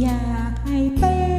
อยากให้เป็น